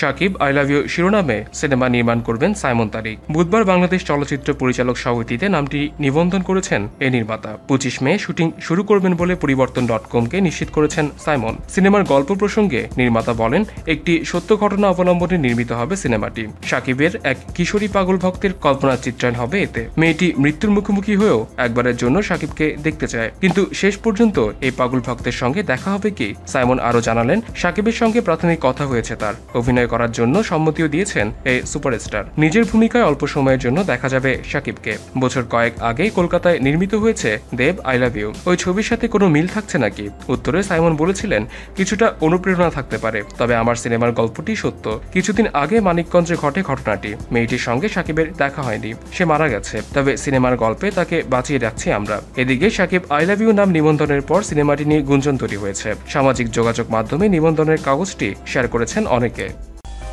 Shakib, I love you শিরোনামে সিনেমা নির্মাণ করবেন সাইমন তারিক। বুধবার বাংলাদেশ চলচ্চিত্র পরিচালক সমিতিতে নামটি নিবন্ধন করেছেন এই নির্মাতা। পঁচিশ মে শুটিং শুরু করবেন বলে পরিবর্তন ডট কমকে নিশ্চিত করেছেন সাইমন। সিনেমার গল্প প্রসঙ্গে নির্মাতা বলেন, একটি সত্য ঘটনা অবলম্বনে নির্মিত হবে সিনেমাটি। সাকিবের এক কিশোরী পাগল ভক্তের কল্পনা চিত্রায়ন হবে এতে। মেয়েটি মৃত্যুর মুখোমুখি হয়েও একবারের জন্য সাকিবকে দেখতে চায়। কিন্তু শেষ পর্যন্ত এই পাগল ভক্তের সঙ্গে দেখা হবে কি? সাইমন আরও জানালেন, সাকিবের সঙ্গে প্রাথমিক কথা হয়েছে তার। অভিনয় করার জন্য সম্মতিও দিয়েছেন এই সুপারস্টার। নিজের ভূমিকায় অল্প সময়ের জন্য দেখা যাবে সাকিবকে বছর কয়েক আগেই কলকাতায় নির্মিত হয়েছে দেব আই লাভ ইউ ওই ছবির সাথে কোনো মিল থাকছে নাকি? উত্তরে সাইমন বলেছিলেন, কিছুটা অনুপ্রেরণা থাকতে পারে। তবে আমার সিনেমার গল্পটি সত্য। কিছুদিন আগে মানিকগঞ্জে ঘটে ঘটনাটি। মেয়েটির সঙ্গে সাকিবের দেখা হয়নি। সে মারা গেছে। তবে সিনেমার গল্পে তাকে বাঁচিয়ে রাখছি আমরা। এদিকে সাকিব আই লাভ ইউ নাম নিবন্ধনের পর সিনেমাটি নিয়ে গুঞ্জন তৈরি হয়েছে। সামাজিক যোগাযোগ মাধ্যমে নিবন্ধনের কাগজটি শেয়ার করেছেন অনেকে।